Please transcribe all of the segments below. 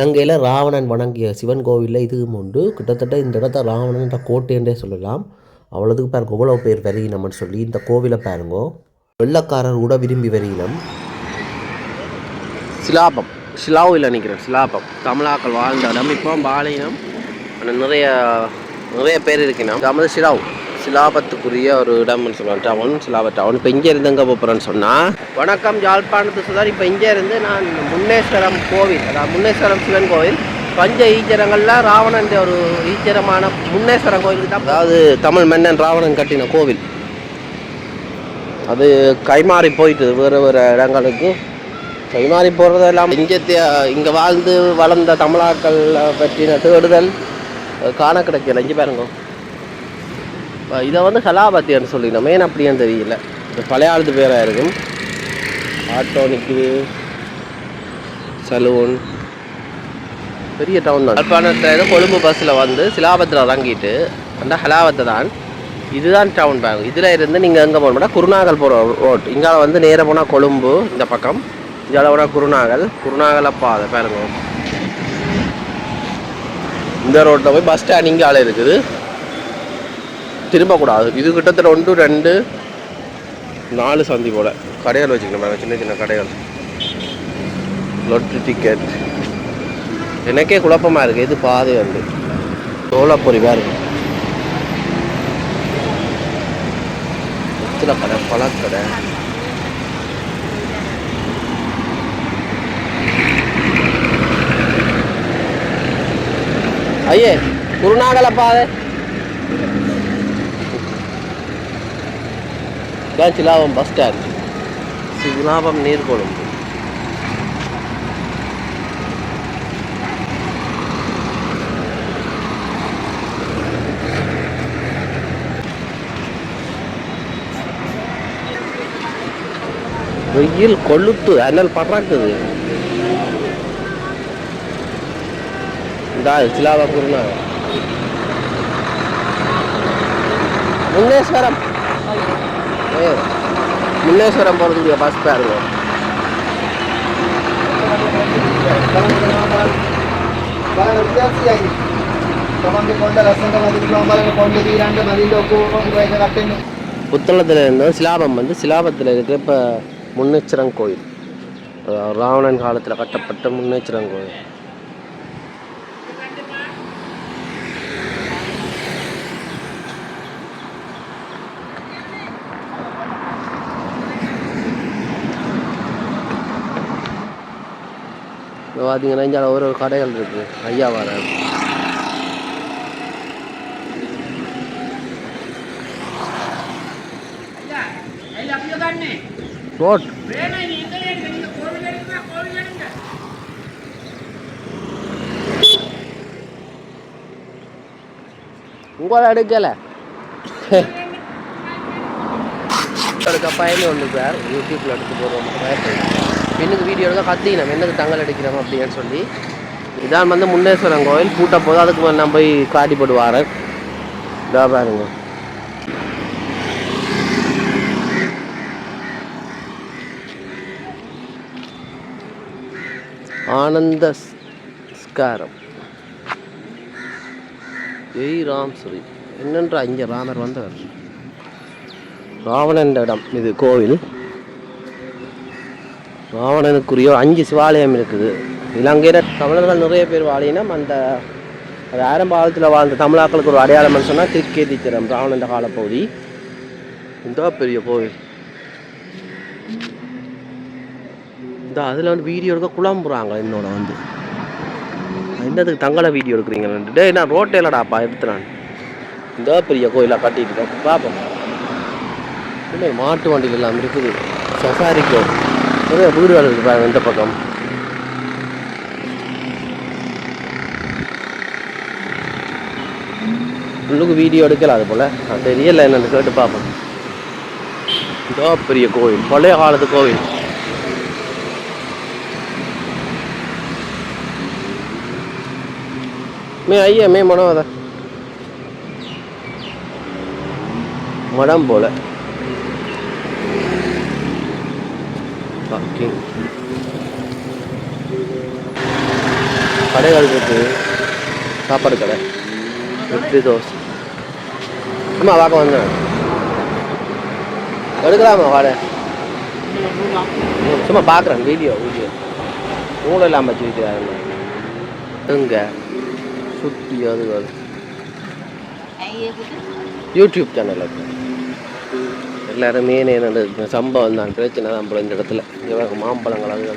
இலங்கையில் ராவணன் வணங்கிய சிவன் கோவிலில் இதுவும் உண்டு. கிட்டத்தட்ட இந்த இடத்த ராவணன்ற கோட்டைன்றே சொல்லலாம். அவ்வளோதுக்கு பாருங்க எவ்வளோ பேர் வரையினம்னு சொல்லி இந்த கோவிலை பாருங்கோ. வெள்ளக்காரர் கூட விரும்பி வரையினம் சிலாபம். சிலாவில் நினைக்கிறேன் சிலாபம். தமிழாக்கள் வாழ்ந்த இடம் இப்போ பாளையம் ஆனால் நிறைய நிறைய பேர் இருக்கணும் தமிழ் சிலாவ் சிலாபத்துக்குரிய ஒரு இடம்னு சொல்லுவாங்க. டவுன் சிலாப டவுன் இப்போ இங்கே இருந்து எங்கே போகிறேன்னு சொன்னால் வணக்கம் யாழ்ப்பாணத்து சுதார். இப்போ இங்கே இருந்து நான் முன்னேஸ்வரம் கோவில் அதாவது முன்னேஸ்வரம் சிவன் கோவில் பஞ்ச ஈச்சரங்களில் ராவணன் ஒரு ஈச்சரமான முன்னேஸ்வரம் கோவில் தான் அதாவது தமிழ் மன்னன் ராவணன் கட்டின கோவில். அது கைமாறி போயிட்டு வேறு வேறு இடங்களுக்கு கைமாறி போகிறதெல்லாம் இங்கே இங்கே வாழ்ந்து வளர்ந்த தமிழாக்கள் பற்றின தேடுதல் காண கிடைக்கல. இங்கே பாருங்க. இதை வந்து கலாபத்தியன்னு சொல்லிடணும் ஏன் அப்படின்னு தெரியல. இது பழைய ஆளுது பேராக இருக்கும் ஆட்டோ நிற்குது சலூன். பெரிய டவுன் தான். யாழ்ப்பாணத்தில் கொழும்பு பஸ்ஸில் வந்து சிலாபத்தில் இறங்கிட்டு அந்த ஹலாவத்தை தான். இதுதான் டவுன் பேங்க் இதில் இருந்து நீங்கள் எங்கே போகணும்னா குருநாகல் போகிற ரோட் இங்கால வந்து நேராக போனால் கொழும்பு இந்த பக்கம். இங்கால போனால் குருநாகல். குருநாகலப்பா பாதை பாருங்க. இந்த ரோட்டில் போய் பஸ் ஸ்டாண்ட் இங்கால இருக்குது. திரும்பக்கூடாது. இது கிட்டத்தட்ட ஒன்று ரெண்டு நாலு சந்தி போல். கடைகள் வச்சுக்கணும் சின்ன சின்ன கடைகள். லொட்ரி டிக்கெட் எனக்கே குழப்பமா இருக்குது இது பாதை வந்து? சோளப்பொரி பாருங்க எத்தனை கடை பழக்கடை. ஐயே குருநாகல பாதை இதான் சிலாபம் பஸ் ஸ்டாண்ட் சிலாபம் நீர்கொழும்பு வெயில் கொளுத்து அனல் பறக்குது இந்த சிலாபம் முன்னேஸ்வரம். இருக்குது முன்னேஸ்வரம் போகிறதுக்கு பஸ் பாருங்க புத்தளத்தில் இருந்த சிலாபம் வந்து சிலாபத்தில் இருக்கிற இப்போ முன்னேச்சரம் கோயில். ராவணன் காலத்தில் கட்டப்பட்ட முன்னேச்சரம் கோயில். பார்த்தீங்கன்னா இங்கே ஒரு ஒரு கடைகள் இருக்குது ஐயா வர. ரோட். உங்களை எடுக்கல. எடுக்க பயணம் ஒன்று சார் யூடியூப்பில் எடுத்து போடுறோம் பெண்ணுக்கு வீடியோ எடுக்க கத்திக்கணும் என்னக்கு தங்கல் அடிக்கிறோம் அப்படின்னு சொல்லி. இதான் வந்து முன்னேஸ்வரன் கோயில். பூட்ட போது அதுக்கு முன்ன நான் போய் காட்டிப்படுவார் இதாக பாருங்க. ஆனந்த ஸ்காரம். ஜெய் ராம் ஸ்ரீ. என்னென்ற இங்கே ராமர் வந்தவர். ராவணன் இடம் இது கோவில். ராவணனுக்குரிய அஞ்சு சிவாலயம் இருக்குது. இலங்கையில் தமிழர்கள் நிறைய பேர் வாழினம். அந்த அது ஆரம்ப காலத்தில் வாழ்ந்த தமிழாக்களுக்கு ஒரு அடையாளம்னு சொன்னால் திருக்கேதீச்சரம் ராவணன் காலப்பகுதி இந்த பெரிய கோவில். இந்த அதில் வந்து வீடியோ எடுக்க குழம்புறாங்க என்னோட வந்து. என்னதுக்கு தங்களை வீடியோ எடுக்கிறீங்க டே நான் ரோட்டை இல்லடாப்பா எடுத்துறான். இந்த பெரிய கோயிலாக கட்டிட்டு இருக்கேன் பார்ப்போம் இல்லை மாட்டு வண்டியில் எல்லாம் இருக்குது சஃபாரிக்கோ நிறைய வீடுகள் இருக்குது பாருங்கள் இந்த பக்கம். உள்ளுக்கு வீடியோ எடுக்கல அது போல். அது தெரியல என்னன்னு கேட்டு பார்ப்போம். இதோ பெரிய கோவில். பழைய காலத்து கோவில். மே ஐயா மே மனம் மடம் போல. பார்க்கிங் கடைகள் இருக்கு. சாப்பாடு கடை. இட்லி தோசை. அம்மா பார்க்க வந்தேன் எடுக்கலாமா வாடகை சும்மா பார்க்குறேன் வீடியோ வீடியோ மூளை இல்லாமல் வச்சு வைக்கிறாங்க எங்க? சுற்றி அது யூடியூப் சேனல் அது. எல்லாருமே என்னோட சம்பவம் தான். பிரச்சனை தான் போல இந்த இடத்துல. இங்கே மாம்பழங்கள் அது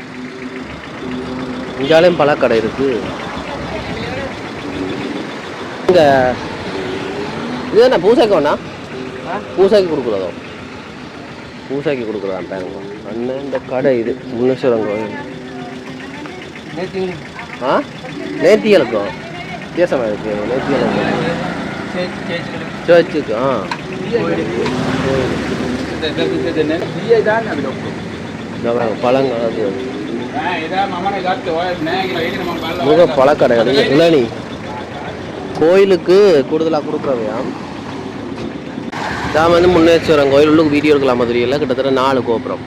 இங்காலையும் பழக்கடை இருக்கு. இங்கே இது என்ன பூசைக்கு வேணா? பூசைக்கு கொடுக்குறதோ? பூசைக்கு கொடுக்குறதா பேங்க. அண்ணன் இந்த கடை இது. முன்னேஸ்வரம் கோயில். ஆ? நேர்த்திகளுக்கும் வித்தியாசமாக இருக்கு நேர்த்திகளுக்கும் சர்ச்சுக்கு ஆ. பழங்கள் முக பழக்கடை இல்லை இளநி. கோயிலுக்கு கூடுதலாக கொடுக்குறவையாம் தான் வந்து முன்னேஸ்வரம் கோயில் உள்ளுக்கு வீடியோ எடுக்கலாம் மதுரையில் கிட்டத்தட்ட நாலு கோபுரம்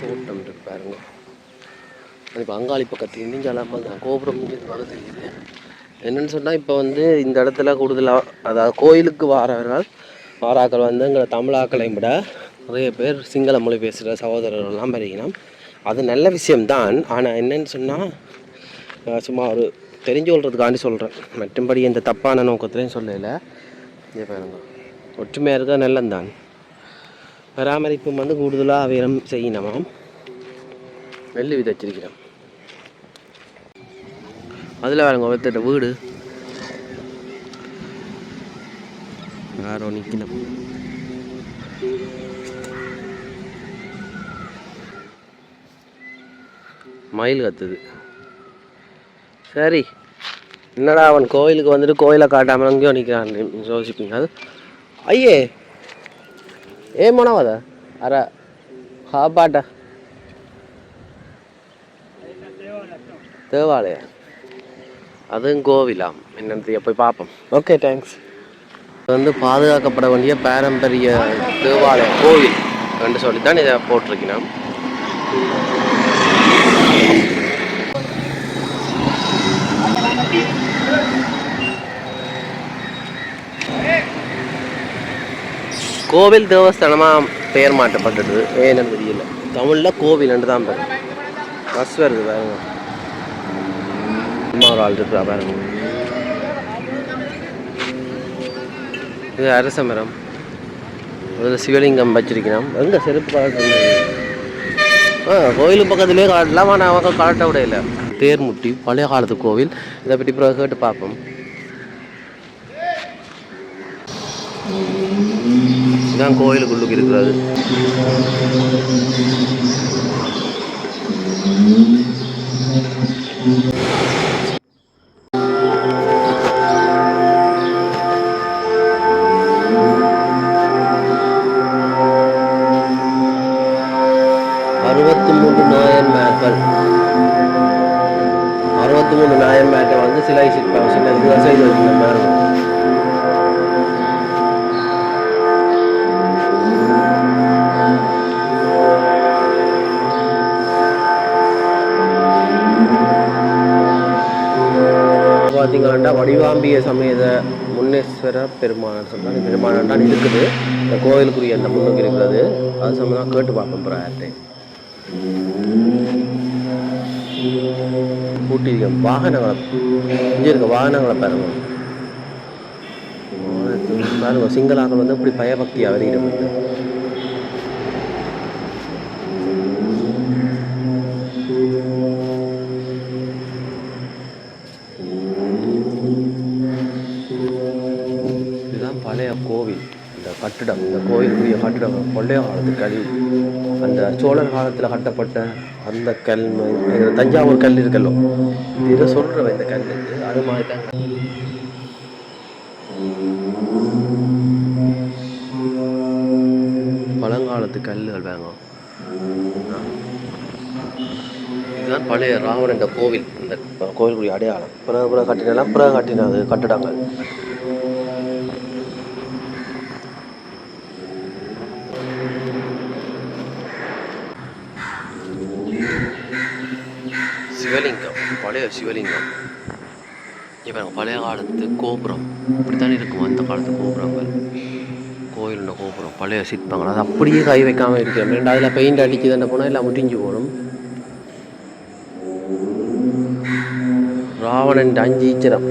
தோட்டம் இருக்கு பாருங்க இப்போ பக்கத்து இண்டிஞ்சாலாம தான். கோபுரம் வர தெரியுது. என்னென்னு சொன்னால் இப்போ வந்து இந்த இடத்துல கூடுதலாக அதாவது கோயிலுக்கு வாரவர்கள் வாராக்கள் வந்து எங்களை தமிழாக்களை விட நிறைய பேர் சிங்கள மொழி பேசுகிற சகோதரர்கள்லாம் பெருகினோம். அது நல்ல விஷயம்தான். ஆனால் என்னன்னு சொன்னால் சும்மா ஒரு தெரிஞ்சு கொள்றதுக்காண்டி சொல்கிறேன் மற்றும்படி இந்த தப்பான நோக்கத்துலையும் சொல்லலை. பாருங்க. ஒற்றுமையாக இருக்க நல்லந்தான் பராமரிப்பு வந்து கூடுதலாக அவையம் செய்யணுமாம் நெல் விதைச்சிருக்கிறோம் அதில் வேறுங்க ஒருத்தட்ட வீடு. யாரோ நிற்கணும் மயில் கத்துது. சரி. என்னடா அவன் கோயிலுக்கு வந்துட்டு கோயிலை காட்டாமல் அங்கேயோ நிற்கிறான் யோசிப்பீங்க. ஐயே. ஐயே ஏமானவாதா அரை ஹாப்பாட்டா தேவாலயம். அதுவும் கோவிலாம் என்னன்னு போய் பார்ப்போம் ஓகே தேங்க்ஸ் வந்து பாதுகாக்கப்பட வேண்டிய பாரம்பரிய தேவாலய கோவில் என்று சொல்லி தான் இதை போட்டிருக்கிறோம். கோவில் தேவஸ்தானமாக பெயர் மாற்றப்பட்டது? ஏன்னு தெரியல. தமிழில் கோவில் என்று தான் பேர் பஸ் வருது பாருங்க. ஒரு ஆள் இருக்கிறா பாருங்க இது அரச மரம் அதில் சிவலிங்கம் வச்சிருக்கிறோம் எங்கே செருப்பு காட்டு ஆ கோயில் பக்கத்துலேயே காட்டலாம் ஆனால் அவங்க காட்ட விட இல்லை தேர்முட்டி பழைய காலத்து கோவில் இதை பற்றி பிறகு கேட்டு பார்ப்போம் இதுதான் கோயிலுக்குள்ளுக்கு இருக்கிறது அறுபத்தி பெருமான் சொல்றாங்க பெருமான் தான் இருக்குது. இந்த கோவிலுக்குரிய அந்த முன்னுக்கு இருக்கிறது. அது சம்மந்தமாக கேட்டு பார்ப்போம் பிரார்த்தை கூட்டியிருக்க வாகனங்களை இங்கே இருக்க வாகனங்களை பாருங்க. பாருங்க சிங்களாக வந்து இப்படி பயபக்தியாக வெளியிடம் கட்டிடம் இந்த கோயிலுக்குரிய கட்டிடம் கொள்ளைய காலத்து கல் அந்த சோழர் காலத்தில் கட்டப்பட்ட அந்த கல் இது தஞ்சாவூர் கல் இருக்கல்லோ. இதை சொல்கிறவன் இந்த கல் அது மாதிரி தான் பழங்காலத்து கல்லுகள் வேணும் இதுதான் பழைய ராவணன் கோவில் இந்த கோவிலுக்குரிய அடையாளம். பிறகு பிறகு கட்டினாலாம் பிறகு கட்டினது கட்டிடங்கள். சிவலிங்கம். பழைய சிவலிங்கம். இப்போ பழைய காலத்து கோபுரம். இப்படித்தானே இருக்கும் அந்த காலத்து கோபுரங்கள். கோயிலுண்ட கோபுரம் பழைய சிற்பங்கள். அது அப்படியே கை வைக்காமல் இருக்கிறோம் ரெண்டு அதில் பெயிண்ட் அடிச்சு தானே போனால் எல்லாம் முடிஞ்சு போகணும் ராவணன் அஞ்சு ஈச்சரம்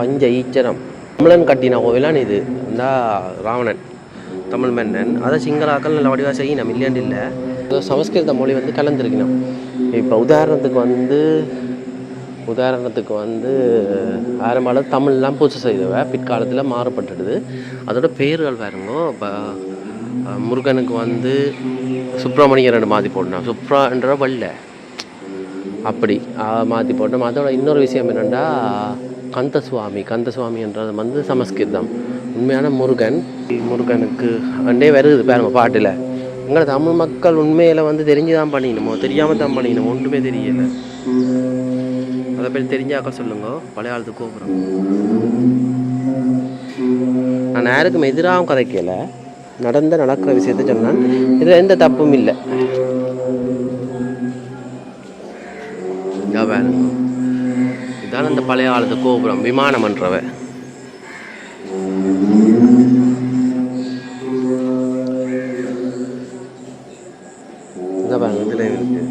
பஞ்ச ஈச்சரம். தமிழன் கட்டின கோவிலான் இது. இந்த ராவணன் தமிழ் மன்னன். அதை சிங்களாக்கள் நல்ல வடிவாக செய்யணும். இல்லையாண்டு இல்லை. சமஸ்கிருத மொழி வந்து கலந்துருக்கணும். இப்போ உதாரணத்துக்கு வந்து உதாரணத்துக்கு வந்து ஆரம்பால தமிழ்லாம் பூஜை செய்தவ பிற்காலத்தில் மாறுபட்டுடுது. அதோட பேர்கள் பாருங்க இப்போ முருகனுக்கு வந்து சுப்பிரமணியர் மாற்றி போடணும். சுப்ரான்ற வல்ல. அப்படி மாற்றி போட்டோம் அதோட இன்னொரு விஷயம் என்னென்னா கந்தசுவாமி கந்தசுவாமின்றது வந்து சமஸ்கிருதம். உண்மையான முருகன் முருகனுக்கு அண்டே வருது பாருங்க பாட்டில். எங்களை தமிழ் மக்கள் உண்மையில் வந்து தெரிஞ்சு தான் பண்ணிக்கணுமோ? தெரியாமல் தான் பண்ணிக்கணும்? ஒன்றுமே தெரியலை. அதை பற்றி தெரிஞ்சாக்க சொல்லுங்க. பழைய காலத்து கோபுரம். நான் யாருக்கும் எதிராகவும் கதைக்கல. நடந்த நடக்கிற விஷயத்த சொன்னான் இதில் எந்த தப்பும் இல்லை. இதா பாருங்க இதான் அந்த பழைய காலத்து கோபுரம். விமானம்ன்றவ இங்க பாருங்க இருக்கு.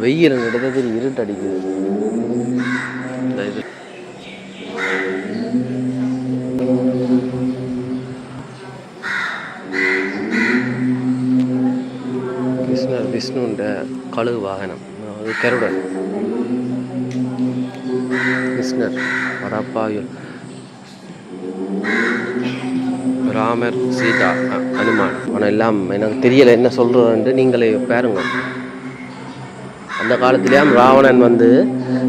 வெயில் இடத்துல இருட்டு அடிக்குது. இந்த இது. கிருஷ்ணர் விஷ்ணுன்ற கழுகு வாகனம். அது கருடன். கிருஷ்ணர் வரப்பாயுள் ராமர் சீதா அனுமான். ஆனால் எல்லாம் எனக்கு தெரியலை என்ன சொல்கிறேன்ட்டு நீங்களே பாருங்க அந்த காலத்திலேயும் ராவணன் வந்து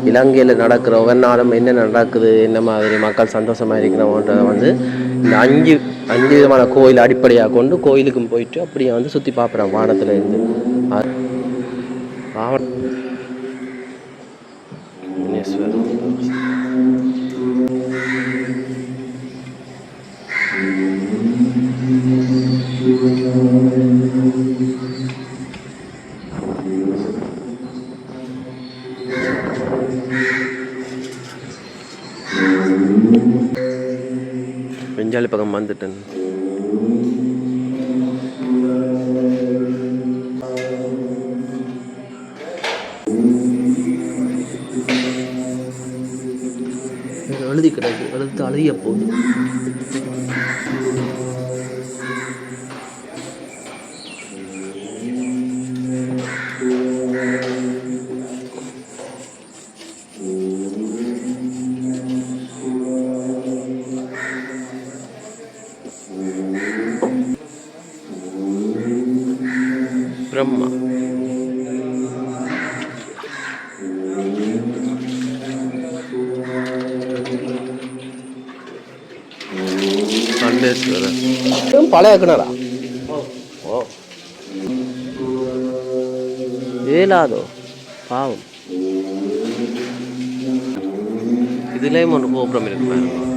இலங்கையில் நடக்கிற ஒவ்வொன்றாலும் என்ன நடக்குது என்ன மாதிரி மக்கள் சந்தோஷமாக இருக்கிறவன்றதை வந்து இந்த அஞ்சு அஞ்சு விதமான கோயில் அடிப்படையாக கொண்டு கோயிலுக்கும் போயிட்டு அப்படியே வந்து சுற்றி பார்க்குறான் வானத்தில் இருந்து அது- பிரம்மா. இதுவும் பழைய கிணறா ஓ. ஏலாதோ பாவம். இதுலேயும் ஒன்று கோபுரம் இருக்கு பாருங்க.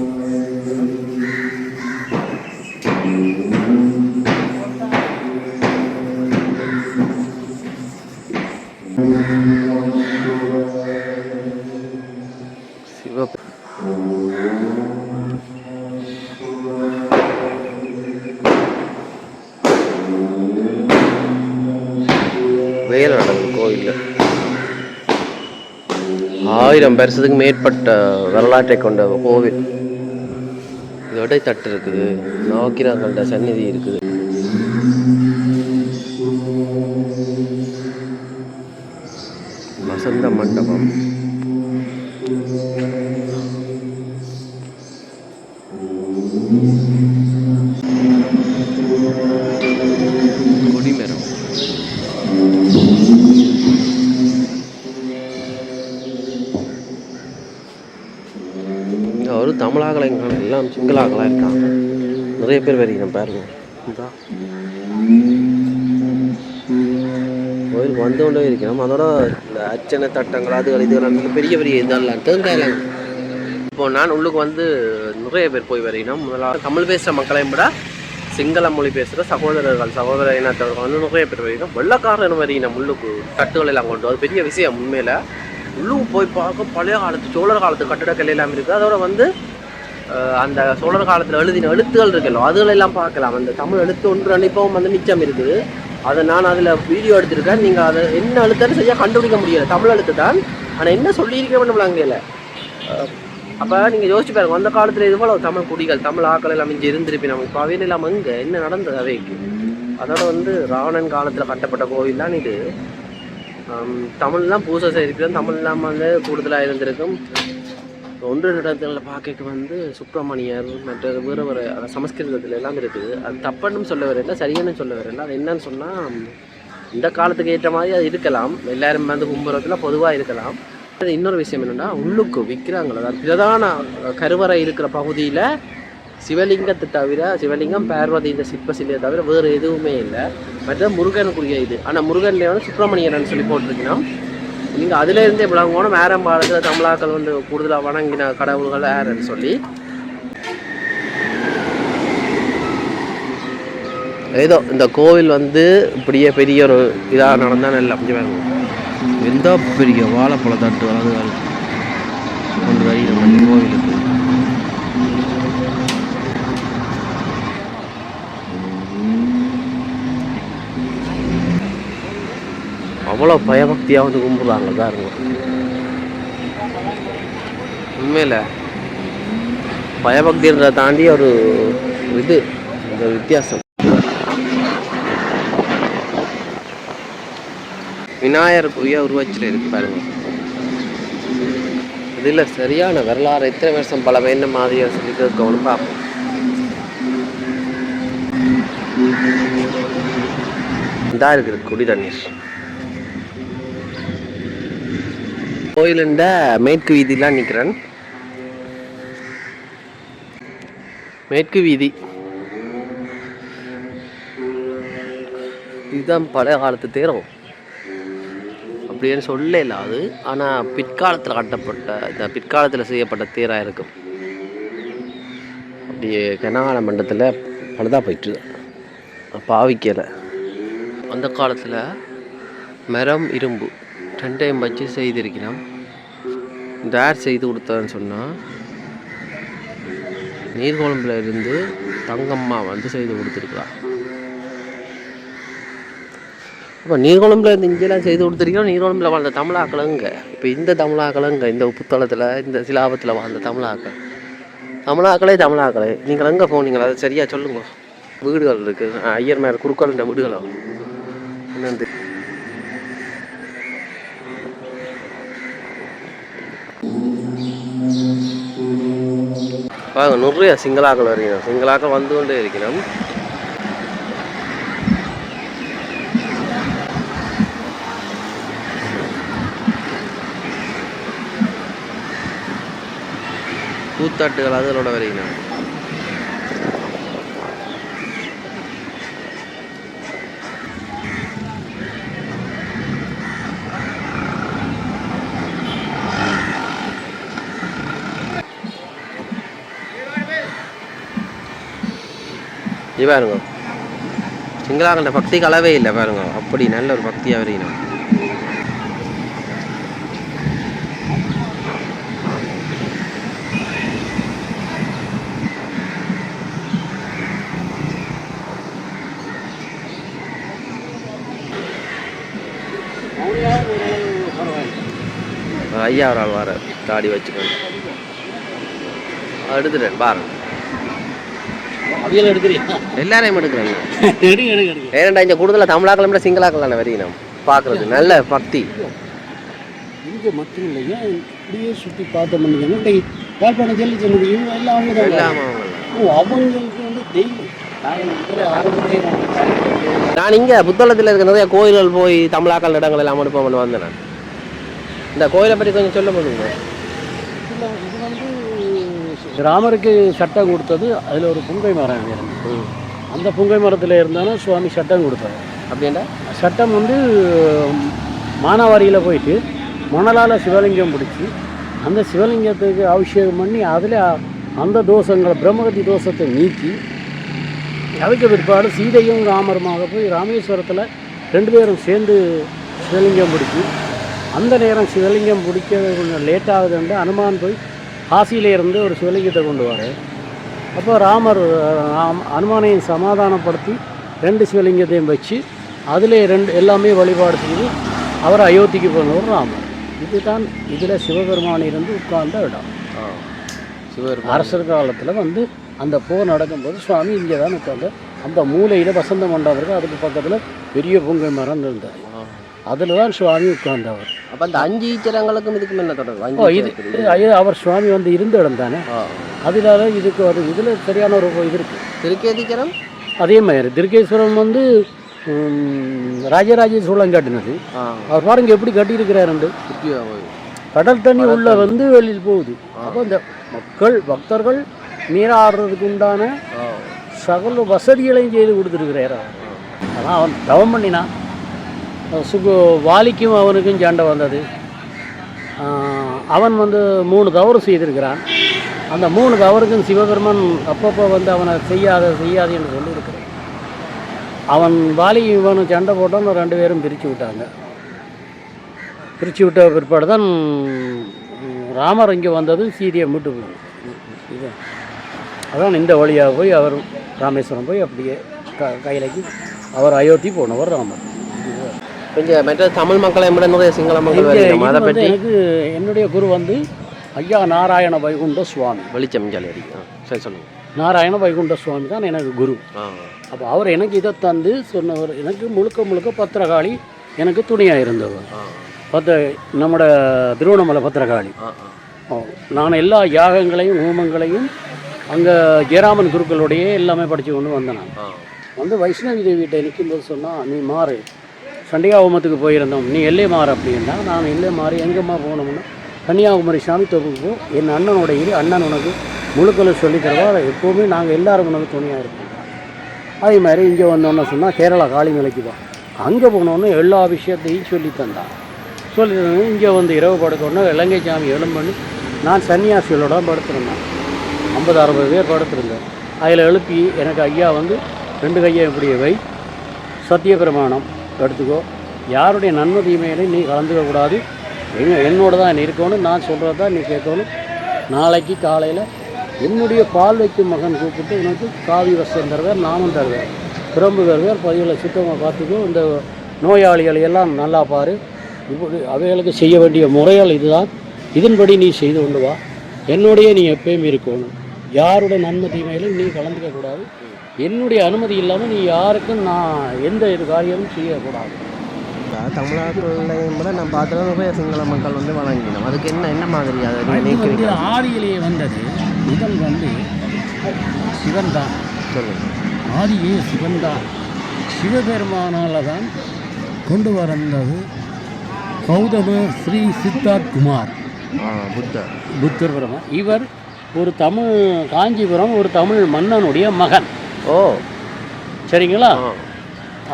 வேலை நடக்கும் கோயிலில் ஆயிரம் வருஷத்துக்கு மேற்பட்ட வரலாற்றை கொண்ட கோவில். இதோட தட்டு இருக்குது. நோக்கிராங்கள்ட சந்நிதி இருக்குது. பேர் வருகிறேன் பாருங்க. கோயில் வந்து கொண்டே இருக்கணும் அதோட இந்த அர்ச்சனை தட்டங்கள் அதுகள் இதுகள் பெரிய பெரிய இதெல்லாம் தேங்காயெல்லாம் இப்போ நான் உள்ளுக்கு வந்து நிறைய பேர் போய் வரையினோம் முதலாவது தமிழ் பேசுகிற மக்களையும் விட சிங்கள மொழி பேசுகிற சகோதரர்கள் சகோதர இனத்தவர்கள் வந்து நிறைய பேர் வரையினோம் வெள்ளக்காரன் வரையினோம் உள்ளுக்கு தட்டுகள் எல்லாம் கொண்டு அது பெரிய விஷயம் உண்மையில். உள்ளுக்கு போய் பார்க்க பழைய காலத்து சோழர் காலத்து கட்டிடக்கல் எல்லாம் இருக்குது அதோட வந்து அந்த சோழர் காலத்தில் எழுதின எழுத்துகள் இருக்கலாம் அதுகளெல்லாம் பார்க்கலாம். அந்த தமிழ் எழுத்து ஒன்று அனுப்பவும் வந்து மிச்சம் இருக்குது. அதை நான் அதில் வீடியோ எடுத்திருக்கேன். நீங்கள் அதை என்ன எழுத்துன்னு சரியாக கண்டுபிடிக்க முடியலை. தமிழ் எழுத்து தான். ஆனால் என்ன சொல்லியிருக்கேன்னு நம்மளாங்கல அப்போ நீங்கள் யோசிச்சு பாருங்க அந்த காலத்தில் இவ்வளவு தமிழ் குடிகள் தமிழ் ஆக்கள் எல்லாம் இங்கே இருந்திருப்பேன் நம்ம இப்போ அவையில் இல்லாமல் இங்கே என்ன நடந்தது அவைக்கு? அதோட வந்து ராவணன் காலத்தில் கட்டப்பட்ட கோவில் தான் இது. தமிழ்லாம் பூசை செய்திருக்கிறோம். தமிழ் இல்லாமல் வந்து கூடுதலாக இருந்திருக்கும். ஒன்று இடத்துல பார்க்க வந்து சுப்பிரமணியர் மற்ற வேறு ஒரு சமஸ்கிருதத்தில் எல்லாம் இருக்குது. அது தப்புன்னு சொல்ல வரல சரியானு சொல்ல வரல அது என்னன்னு சொன்னால் இந்த காலத்துக்கு ஏற்ற மாதிரி அது இருக்கலாம். எல்லாரும் வந்து கும்புறதுல பொதுவாக இருக்கலாம். அது இன்னொரு விஷயம் என்னென்னா உள்ளுக்கு விற்கிறாங்களா அதாவது பிரதான கருவறை இருக்கிற பகுதியில் சிவலிங்கத்தை தவிர சிவலிங்கம் பார்வதி இந்த சிற்ப சிலையை தவிர வேறு எதுவுமே இல்லை. மற்ற முருகனுக்குரிய இது. ஆனால் முருகன்லேயே வந்து சுப்பிரமணியன் சொல்லி போட்டிருக்கீங்கன்னா நீங்கள் அதுலேருந்தே விளங்கணும் மேரம்பாலத்தில் தமிழாக்கள் வந்து கூடுதலாக வணங்கின கடவுள்கள் யாருன்னு சொல்லி. ஏதோ இந்த கோவில் வந்து இப்படியே பெரிய ஒரு இதாக நடந்தால் இல்லை அப்படி பாருங்க எந்த பெரிய வாழைப்பழ தட்டு வலதுகள் கொண்டு வருகிற கோவிலுக்கு அவ்வளோ பயபக்தியாக வந்து கும்பிடுறாங்க இருக்கும் உண்மையில் பயபக்தின்றதை தாண்டி ஒரு இது இந்த வித்தியாசம். விநாயகருக்குரிய உருவச்சில் இருக்கு பாருங்க. இதில் சரியான வரலாறு எத்தனை வருஷம் பல என்ன மாதிரியாக சொல்லிட்டு கேட்கணும் பார்ப்போம். இதாக இருக்கிறது குடி தண்ணீர். கோயிலுண்ட மேற்கு வீதிலாம் நிற்கிறேன் மேற்கு வீதி. இதுதான் பழைய காலத்து தேரம். அப்படின்னு சொல்லல அது. ஆனால் பிற்காலத்தில் கட்டப்பட்ட இந்த பிற்காலத்தில் செய்யப்பட்ட தேராக இருக்கும். அப்படியே கனகால மண்டலத்தில் பழுதாக போயிட்டு பாவிக்கலை. அந்த காலத்தில் மரம் இரும்பு. டென் டைம் வச்சு செய்திருக்கிறான். இந்த யார் செய்து கொடுத்தான்னு சொன்னால் நீர்கொழும்புல இருந்து தங்கம்மா வந்து செய்து கொடுத்துருக்குறா. அப்போ நீர்கொழும்புல இருந்து இங்கெல்லாம் செய்து கொடுத்துருக்கோம் நீர்கொழும்புல வாழ்ந்த தமிழாக்களுங்க இப்போ இந்த தமிழாக்களுங்க இந்த புத்தளத்தில் இந்த சிலாபத்தில் வாழ்ந்த தமிழாக்கள். தமிழாக்களே தமிழாக்களே. நீங்கள் எங்கே போனீங்களா அதை சரியாக சொல்லுங்க. வீடுகள் இருக்குது ஐயர் மேலே குறுக்கல்ன்ற வீடுகள். என்னது? பாருங்க நிறைய சிங்களாக்கள் வருகிறோம். சிங்களாக்கள் வந்து கொண்டே இருக்கிறோம். கூத்தாட்டுகள் அதோட இது பாருங்க. சிங்களாங்கண்ட பக்தி கலவே இல்லை பாருங்க. அப்படி நல்ல ஒரு பக்தியாக வரையணும் ஐயா ஒரு ஆள் வர தாடி வச்சுக்கோங்க. எடுத்துட்டேன் பாருங்க. அவியல் எடுக்கிறியா? எல்லாரையும் எடுக்கிறாங்க. எடுங்க எடுங்க ஏனண்டா இங்கே கூடுதலாக தமிழாக்கள் விட சிங்களாக்கள் தானே வரையணும் பார்க்குறது நல்ல பக்தி. இங்கே மட்டும் இல்லை ஏன் இப்படியே சுற்றி பார்த்தோம்னு இன்னைக்கு யாழ்ப்பாணம் சொன்னது இவங்க எல்லாம் அவங்க தான்? அவங்களுக்கு வந்து டெய்லி நான் இங்கே புத்தளத்தில் இருக்க நிறைய கோயில்கள் போய் தமிழாக்கள் இடங்கள் எல்லாம் அனுப்ப வந்தேன் நான். இந்த கோயிலை பற்றி கொஞ்சம் சொல்ல முடியுங்க ராமருக்கு சட்டம் கொடுத்தது அதில் ஒரு புங்கை மரம் இருந்தது அந்த புங்கை மரத்தில் இருந்தாலும் சுவாமி சட்டம் கொடுத்தாரு. அப்படின்டா சட்டம் வந்து மானாவாரியில் போயிட்டு மணலால் சிவலிங்கம் பிடிச்சி அந்த சிவலிங்கத்துக்கு அபிஷேகம் பண்ணி அதில் அந்த தோஷங்களை பிரம்மகத்தி தோஷத்தை நீக்கி அதுக்கு பிற்பாடு சீதையும் ராமருமாக போய் ராமேஸ்வரத்தில் ரெண்டு பேரும் சேர்ந்து சிவலிங்கம் பிடிச்சி அந்த நேரம் சிவலிங்கம் பிடிக்கிறது கொஞ்சம் லேட் ஆகுதுன்னு அனுமான் போய் காசியில இருந்து ஒரு சிவலிங்கத்தை கொண்டு வர. அப்போ ராமர் ராம் அனுமானையும் சமாதானப்படுத்தி ரெண்டு சிவலிங்கத்தையும் வச்சு அதிலே ரெண்டு எல்லாமே வழிபாடு செய்து அவர் அயோத்திக்கு போனவர் ராமர். இதுதான் இதில் சிவபெருமான் இருந்து உட்கார்ந்த இடம். அரசர் காலத்தில் வந்து அந்த போர் நடக்கும்போது சுவாமி இங்கே தான் உட்காந்து அந்த மூலையில் வசந்த மண்டபம் அதுக்கு பக்கத்தில் பெரிய பூங்கை மரம் இருந்தது. அதில் தான் சுவாமி உட்கார்ந்தவர். அப்ப அந்த அஞ்சு ஈச்சரங்களுக்கும் இதுக்கும் என்ன தொடர்பு? இது ஐயா, அவர் சுவாமி வந்து இருந்த இடம் தானே. அதனால இதுக்கு ஒரு இதில் சரியான ஒரு இது இருக்குது திருக்கேதீச்சரம் அதே மாதிரி திருக்கேஸ்வரம் வந்து ராஜராஜ சோழன் கட்டினது. அவர் பாருங்க எப்படி கட்டியிருக்கிறாருண்டு கடல் தண்ணி உள்ள வந்து வெளியில் போகுது. அப்போ இந்த மக்கள் பக்தர்கள் நீராடுறதுக்கு உண்டான சகல வசதிகளையும் செய்து கொடுத்துருக்கிறார். அதான் அவன் தவம் பண்ணினான். சுகு வாலிக்கும் அவனுக்கும் சண்டை வந்தது. அவன் வந்து மூணு தவறு செய்திருக்கிறான். அந்த மூணு தவறுக்கும் சிவபெருமன் அப்பப்போ வந்து அவனை செய்யாத செய்யாது என்று சொல்லியிருக்கிறான் அவன் வாலி இவனு சண்டை போட்டவன் ரெண்டு பேரும் பிரித்து விட்டாங்க. பிரித்து விட்ட பிற்பாடு தான் ராமர் இங்கே வந்ததும் சீதையை மீட்டு இது அதான் இந்த வழியாக போய் அவர் ராமேஸ்வரம் போய் அப்படியே க கையிலைக்கு அவர் அயோத்தி போனவர் ராமர். கொஞ்சம் மற்ற தமிழ் மக்களை விட நிறைய சிங்கள மக்கள் வருகிறோம் அதை பற்றி எனக்கு என்னுடைய குரு வந்து ஐயா நாராயண வைகுண்ட சுவாமி. வெளிச்சம் ஜாலி சரி சொல்லுங்க. நாராயண வைகுண்ட சுவாமி தான் எனக்கு குரு. அப்போ அவர் எனக்கு இதை தந்து சொன்னவர் எனக்கு முழுக்க முழுக்க பத்திரகாளி எனக்கு துணையாக இருந்தவர். பத்த நம்மட திருவண்ணாமலை பத்திரகாளி. நான் எல்லா யாகங்களையும் ஹோமங்களையும் அங்கே ஜெயராமன் குருக்களுடையே எல்லாமே படித்து கொண்டு வந்தேன் வந்து வைஷ்ணவி தேவிகிட்ட நிற்கும்போது சொன்னால் நீ மாறு. சண்டிகா போயிருந்தோம். நீ எல்லை மாறு அப்படின்னா நான் எல்லை மாறி எங்கேம்மா போகணும்னா கன்னியாகுமரி சாமி தொகுப்பு என் அண்ணனோட இரு அண்ணன் உனக்கு முழுக்களை சொல்லித் தருவா எப்போவுமே நாங்கள் எல்லோரும் உனக்கு துணையாக இருப்போம். அதே மாதிரி இங்கே வந்தோன்னு சொன்னால் கேரளா காளிமலைக்கு தான் அங்கே போனோன்னு எல்லா விஷயத்தையும் சொல்லி தந்தான் சொல்லி தந்தோம் இங்கே வந்து இரவு படுக்கணுன்னா இலங்கை சாமி எழும்பண்ணி நான் சன்னியாசிகளோட படுத்துருந்தேன். படுத்திருந்தேன் ஐம்பது அறுபது பேர் படுத்திருந்தேன். அதில் எழுப்பி எனக்கு ஐயா வந்து ரெண்டு கையை இப்படியவை சத்திய பிரமாணம் எடுத்துக்கோ யாருடைய நன்மை தீமையிலையும் நீ கலந்துக்கக்கூடாது. எங்க என்னோட தான் நீ இருக்கணும் நான் சொல்கிறது தான் நீ கேட்கணும். நாளைக்கு காலையில் என்னுடைய பால் வைக்கும் மகன் கூப்பிட்டு உனக்கு காவி வசம் தருவார் நானும் தருவேன் பிரம்பு தருவார் பதிவில் சுத்தமாக பார்த்துக்கோ இந்த நோயாளிகளை எல்லாம் நல்லா பாரு. இப்படி அவைகளுக்கு செய்ய வேண்டிய முறைகள் இதுதான். இதன்படி நீ செய்து கொண்டு வா. என்னுடைய நீ எப்பயும் இருக்கணும். யாருடைய நன்மை தீமையிலும் நீ கலந்துக்கக்கூடாது. என்னுடைய அனுமதி இல்லாமல் நீ யாருக்கும் நான் எந்த ஒரு காரியமும் செய்யக்கூடாது. தமிழ்நாட்டில் விட நான் பார்த்தா நிறைய சிங்கள மக்கள் வந்து வணங்கினோம். அதுக்கு என்ன என்ன மாதிரி அதை வந்து ஆதியிலேயே வந்தது முதல் வந்து சிவன் தான் ஆதியே சிவன் தான் சிவபெருமானால தான் கொண்டு வந்தது கௌதம ஸ்ரீ சித்தார்த் குமார். ஆ புத்தர். புத்தர் பிரமா இவர் ஒரு தமிழ் காஞ்சிபுரம் ஒரு தமிழ் மன்னனுடைய மகன். ஓ சரிங்களா?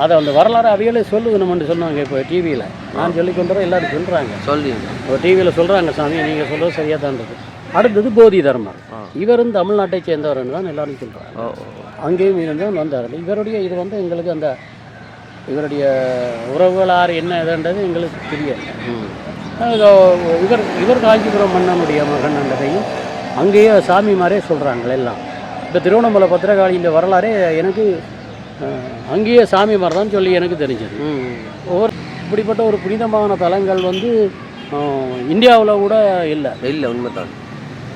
அதை அந்த வரலாறு அவைகளே சொல்லுகணும்னு சொன்னாங்க இப்போ டிவியில் நான் சொல்லி கொண்டு எல்லாரும் சொல்கிறாங்க சொல்றீங்க இப்போ டிவியில் சொல்கிறாங்க சாமி நீங்கள் சொல்கிறது சரியாக தான் இருக்குது. அடுத்தது போதி தர்மர். இவரும் தமிழ்நாட்டை சேர்ந்தவர்னு தான் எல்லாரும் சொல்கிறாங்க. அங்கேயும் இருந்தும் வந்தார் இவருடைய இது வந்து எங்களுக்கு அந்த இவருடைய உறவுகளார் என்ன இதுன்றது எங்களுக்கு தெரியல இவர் இவர் காஞ்சிபுரம் மன்னனுடைய மகன் என்றதையும் அங்கேயே சாமி மாதிரியே சொல்கிறாங்க எல்லாம். இப்போ திருவண்ணாமலை பத்திரகாளியின் வரலாறே எனக்கு அங்கேயே சாமி மாதிரி தான் சொல்லி எனக்கு தெரிஞ்சது. ஒவ்வொரு இப்படிப்பட்ட ஒரு புனிதமான தலங்கள் வந்து இந்தியாவில் கூட இல்லை. இல்லை உண்மைதான்.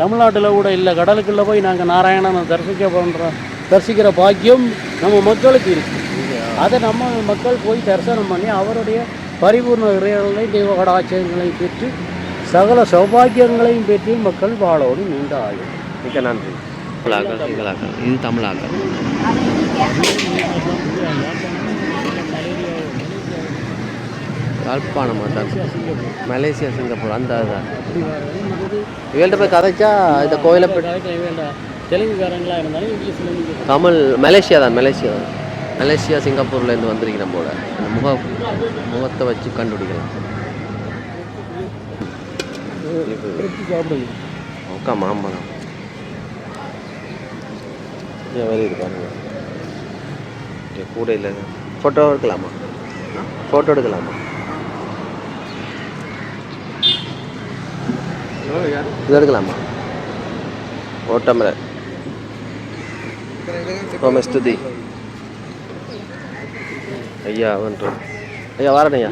தமிழ்நாட்டில் கூட இல்லை. கடலுக்குள்ளே போய் நாங்கள் நாராயணனை தரிசிக்க பண்ணுறோம் தரிசிக்கிற பாக்கியம் நம்ம மக்களுக்கு இருக்கு. அதை நம்ம மக்கள் போய் தரிசனம் பண்ணி அவருடைய பரிபூர்ண இறைகளையும் தெய்வ கடாட்சியங்களையும் பெற்று சகல சௌபாக்கியங்களையும் பெற்று மக்கள் வாழோடு நீண்ட ஆயுள் மிக்க நன்றி. தமிழாக்கள் சிங்களாக்கள் இது தமிழாக்கள் யாழ்ப்பாணம் தான் மலேசியா சிங்கப்பூர் அந்த அதுதான் இவள்கிட்ட போய் கதைச்சா இந்த கோயிலை பற்றி தெலுங்குக்காரங்களாக இருந்தாலும் தமிழ் மலேசியா தான் மலேசியா தான். மலேசியா சிங்கப்பூர்லேருந்து வந்திருக்கிறேன் போல. அந்த முக முகத்தை வச்சு கண்டுபிடிக்கலாம். சாப்பிடுங்க. ஓக்கா மாம்பழம் ஏன் வருது பாருங்க. இங்க கூட இல்லை. ஃபோட்டோ எடுக்கலாமா? ஃபோட்டோ எடுக்கலாமா? இது எடுக்கலாமா? ஓட்டமரை ஓமே ஸ்துதி ஐயா வந்துட்டோம் ஐயா வரேன் எங்கே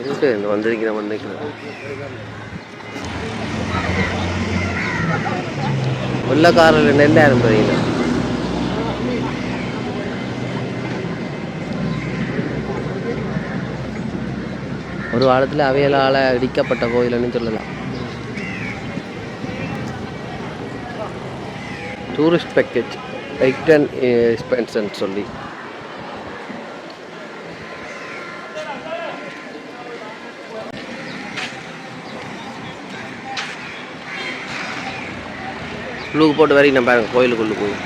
எதுக்கு? இந்த வந்திருக்கிறேன் வந்திருக்கிறேன். வெள்ளக்காரில் ரெண்டாயிரம் பதிங்களா ஒரு காலத்தில் அவையலால் இடிக்கப்பட்ட கோயில்னு சொல்லலாம். டூரிஸ்ட் பேக்கேஜ் எயிட்டன் எக்ஸ்பென்சன் சொல்லி. லூக் போட்டு வரைக்கும் நம்ம பாருங்கள் கோயிலுக்குள்ளே போய்.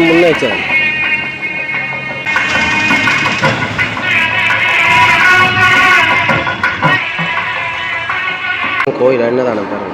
முன்னே வச்சிடலாம் கோயில் என்னதானே பாருங்க.